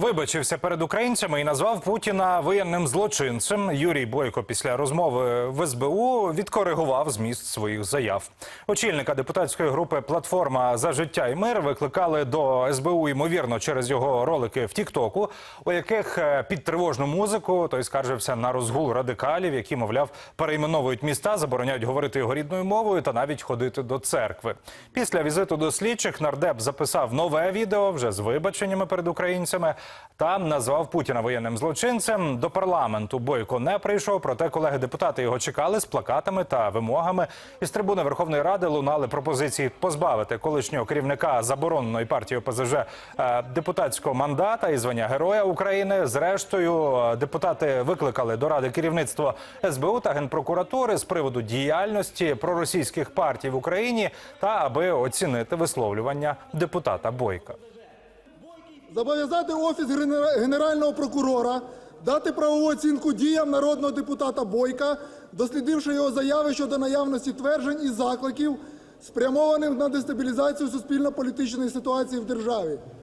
Вибачився перед українцями і назвав Путіна воєнним злочинцем. Юрій Бойко після розмови в СБУ відкоригував зміст своїх заяв. Очільника депутатської групи Платформа за життя і мир викликали до СБУ ймовірно через його ролики в Тіктоку, у яких е, під тривожну музику той скаржився на розгул радикалів, які, мовляв, перейменовують міста, забороняють говорити його рідною мовою та навіть ходити до церкви. Після візиту до слідчих нардеп записав нове відео вже з вибаченнями перед українцями. Там назвав Путіна воєнним злочинцем. До парламенту Бойко не прийшов. Проте колеги депутати його чекали з плакатами та вимогами. Із трибуни Верховної Ради лунали пропозиції позбавити колишнього керівника забороненої партії ОПЗЖ е, депутатського мандата і звання Героя України. Зрештою, е, депутати викликали до ради керівництво СБУ та генпрокуратури з приводу діяльності проросійських партій в Україні та аби оцінити висловлювання депутата Бойка. Зобов'язати Офіс Генерального прокурора дати правову оцінку діям народного депутата Бойка, дослідивши його заяви щодо наявності тверджень і закликів, спрямованих на дестабілізацію суспільно-політичної ситуації в державі.